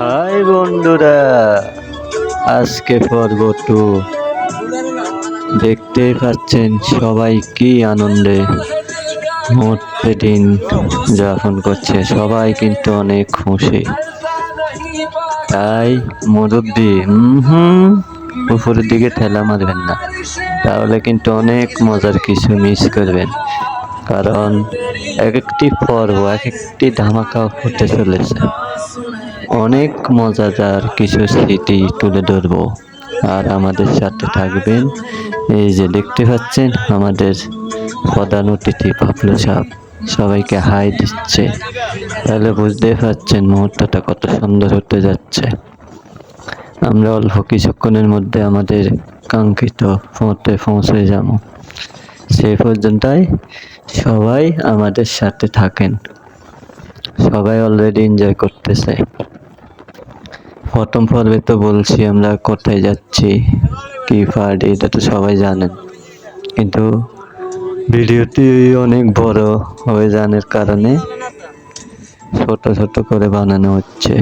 High বন্ধুরা, আজকে পর্ব টু। দেখতেই পাচ্ছেন সবাই কি আনন্দে মুহূর্তে দিন যাপন করছে। সবাই কিন্তু অনেক খুশি। তাই মুরব্বী হুম হুম, উপরের দিকে ঠেলা মারবেন না। তাহলে কিন্তু অনেক মজার কিছু মিস করবেন। কারণ এক একটি পর্ব এক একটি ধামাকা হতে চলেছে। অনেক মজাদার কিছু স্মৃতি তুলে ধরবো। আর আমাদের সাথে থাকবেন এই যে দেখতে পাচ্ছেন আমাদের প্রধান অতিথি পাপলু সাহেব। সবাইকে হাই দিচ্ছে। তাহলে বুঝতে পারছেন মুহূর্তটা কত সুন্দর হতে যাচ্ছে। আমরা অল্প কিছুক্ষণের মধ্যে আমাদের কাঙ্ক্ষিত পথে পৌঁছে যাব। সেই পর্যন্তই সবাই আমাদের সাথে থাকেন। সবাই অলরেডি এনজয় করতেছে। প্রথম পর্বে তো বলছি আমরা কোথায় যাচ্ছি, কি পার্টি এটা তো সবাই জানেন কিন্তু ভিডিওটি অনেক বড় হয়ে জানার কারণে ছোট ছোট করে বানানো হচ্ছে।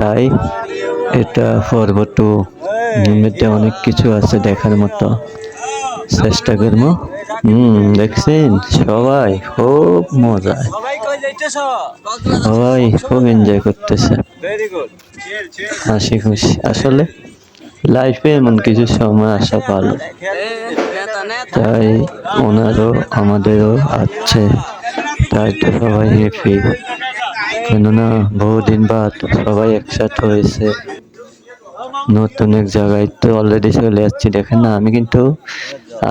তাই এটা পর্ব টু এমনিতে অনেক কিছু আছে দেখার মতো। চেষ্টা করব। হুম, দেখছেন? সবাই খুব মজা সবাই খুব এনজয় করতেছে। হাসি খুশি। আসলে লাইফে এমন কিছু সময় আসা ভালো। তাই ওনারও আমাদেরও আছে। তাই তো সবাই হ্যাপি কেননা বহুদিন বাদ সবাই একসাথে হয়েছে। নতুন এক জায়গায় তো অলরেডি চলে যাচ্ছি দেখেন না? আমি কিন্তু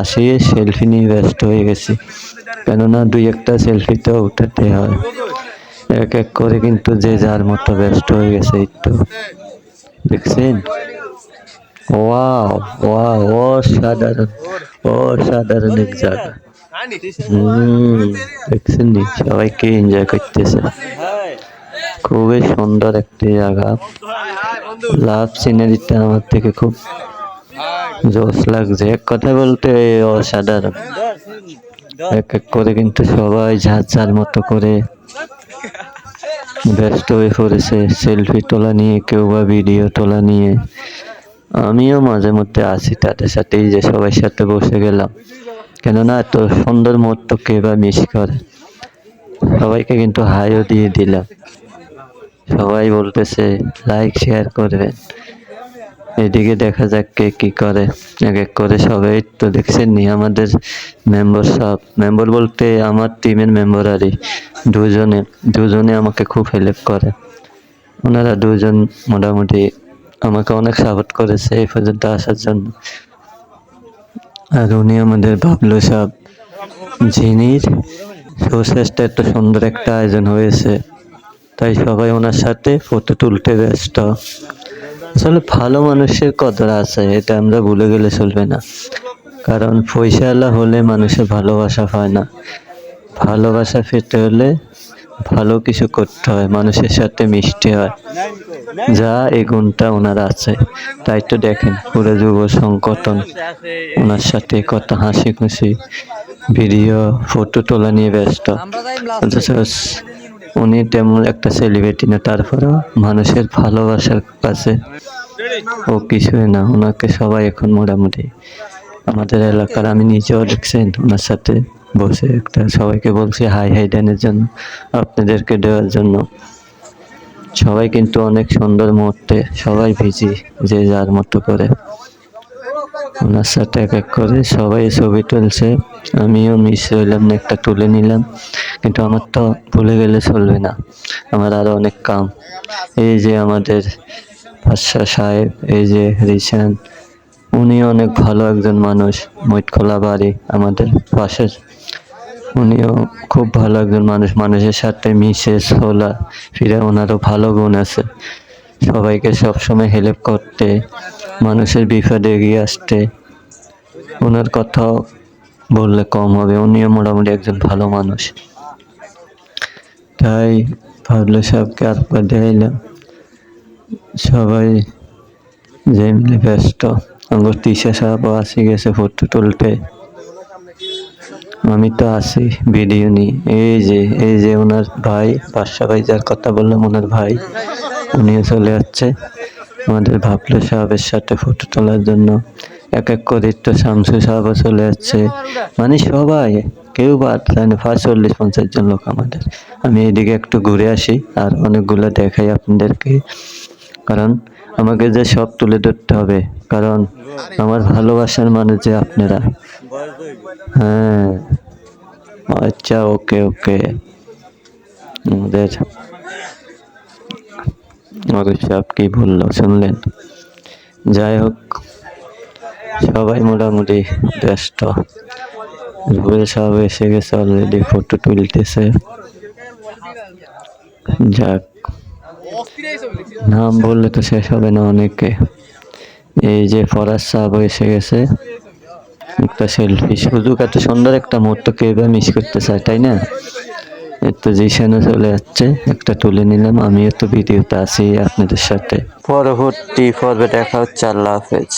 আসি সেলফি নিয়ে ব্যস্ত হয়ে গেছি। কেননা দুই একটা সেলফি তো উঠাতে হয়। এক এক করে কিন্তু যে যার মতো ব্যস্ত হয়ে গেছে এই তো দেখছেন? ওয়াও ওয়াও, অসাধারণ অসাধারণ এক জায়গা। হম, দেখছেন নি? সবাইকে এনজয় করতেছে। খুবই সুন্দর একটি জায়গা। লাভ সিনারিটা আমার থেকে খুব জোশ লাগছে। এক কথা বলতে অসাধারণ। এক এক করে কিন্তু সবাই যার যার মতো করে ব্যস্ত হয়ে পড়েছে সেলফি তোলা নিয়ে, কেউ বা ভিডিও তোলা নিয়ে। আমিও মাঝে মধ্যে আসি তাদের সাথে যে সবার সাথে বসে গেলাম। কেননা এত সুন্দর মুহূর্ত কে বা মিস করে। সবাইকে কিন্তু হাইও দিয়ে দিলাম। সবাই বলতেছে লাইক শেয়ার করবেন। এদিকে দেখা যাক কে কি করে। এক এক করে সবাই তো দেখছেন নি, আমাদের মেম্বার সব। মেম্বার বলতে আমার টিমের মেম্বার আরই। দুজনে দুজনে আমাকে খুব হেল্প করে। ওনারা দুজন মোটামুটি আমাকে অনেক সাপোর্ট করেছে এই পর্যন্ত আসার জন্য। আর উনি আমাদের বাবলু সাহেব যিনির সুশ্রেষ্ঠ এত সুন্দর একটা আয়োজন হয়েছে। তাই সবাই ওনার সাথে ফটো তুলতে ব্যস্ত। আসলে ভালো মানুষের কদর আছে, এটা আমরা ভুলে গেলে চলবে না। কারণ পয়সাওয়ালা হলে মানুষের ভালোবাসা পায় না। ভালোবাসা পেতে হলে ভালো কিছু করতে হয়, মানুষের সাথে মিশতে হয়। যা এই গুণটা ওনার আছে। তাই তো দেখেন, পুরো যুব সংকটন ওনার সাথে কত হাসি খুশি। ভিডিও, ফটো তোলা নিয়ে ব্যস্ত। উনি তেমন একটা সেলিব্রিটি না, তারপরেও মানুষের ভালোবাসার কাছে ও কিছুই না, ওনাকে সবাই এখন মোটামুটি আমাদের এলাকার আমি নিজেও দেখছেন, ওনার সাথে বসে একটা, সবাইকে বলছি হাই হাই দেনের জন্য, আপনাদেরকে দেওয়ার জন্য। সবাই কিন্তু অনেক সুন্দর মুহূর্তে, সবাই ভিজি যে যার মতো করে। ওনার সাথে এক এক করে সবাই ছবি তুলছে, আমিও মিস হইলাম না একটা তুলে নিলাম। কিন্তু আমার তো ভুলে গেলে চলবে না। আমার আরও অনেক কাম। এই যে আমাদের বাদশা সাহেব, এই যে রিসান উনি অনেক ভালো একজন মানুষ, মৈতখোলা বাড়ি আমাদের পাশের। উনিও খুব ভালো একজন মানুষ, মানুষের সাথে মিশে চলা ফিরে ওনারও ভালো গুণ আছে। সবাইকে সবসময় হেল্প করতে, মানুষের বিপদে এগিয়ে আসতে। ওনার কথা বললে কম হবে। উনিও মোটামুটি একজন ভালো মানুষ। তাই ভাবলো সবকে আরেকবার দেখাইলাম সবাই যেমনি ব্যস্ত, আমার তিসা সাহেবও আসি গেছে ফটো তুলতে। আমি তো আছি ভিডিও নিয়ে এই যে এই যে ওনার ভাই, বাদশা ভাই যার কথা বললাম, ওনার ভাই, উনিও চলে যাচ্ছে আমাদের ভাবলো সাহেবের সাথে ফটো তোলার জন্য। এক এক করে তো শামসু সাহেবও চলে যাচ্ছে মানে সবাই কেউ বাদ যায় ফার্স্ট চল্লিশ পঞ্চাশ জন লোক আমাদের। আমি এদিকে একটু ঘুরে আসি আর অনেকগুলো দেখাই আপনাদেরকে। কারণ আমাকে যে সব তুলে ধরতে হবে, কারণ আমার ভালোবাসার মানুষ যে আপনারা। হ্যাঁ। আচ্ছা ওকে ওকে। আমাদের মগজ সাহেব কি বলল, শুনলেন? যাই হোক, সবাই মোটামুটি ব্যস্ত। সাহেব এসে গেছে অলরেডি ফটো তুলতেছে। যাক, নাম বললে তো শেষ হবে না অনেকে। এই যে ফরাজ সাহেব এসে গেছে, একটা সেলফি সুযোগ এত সুন্দর একটা মুহূর্ত কেউ বা মিস করতে চায়, তাই না? তো জিশানও চলে যাচ্ছে, একটা তুলে নিলাম, আমিও তো ভিডিওতে আছি আপনাদের সাথে। পরবর্তী পর্বে দেখা হচ্ছে, আল্লাহ হাফেজ।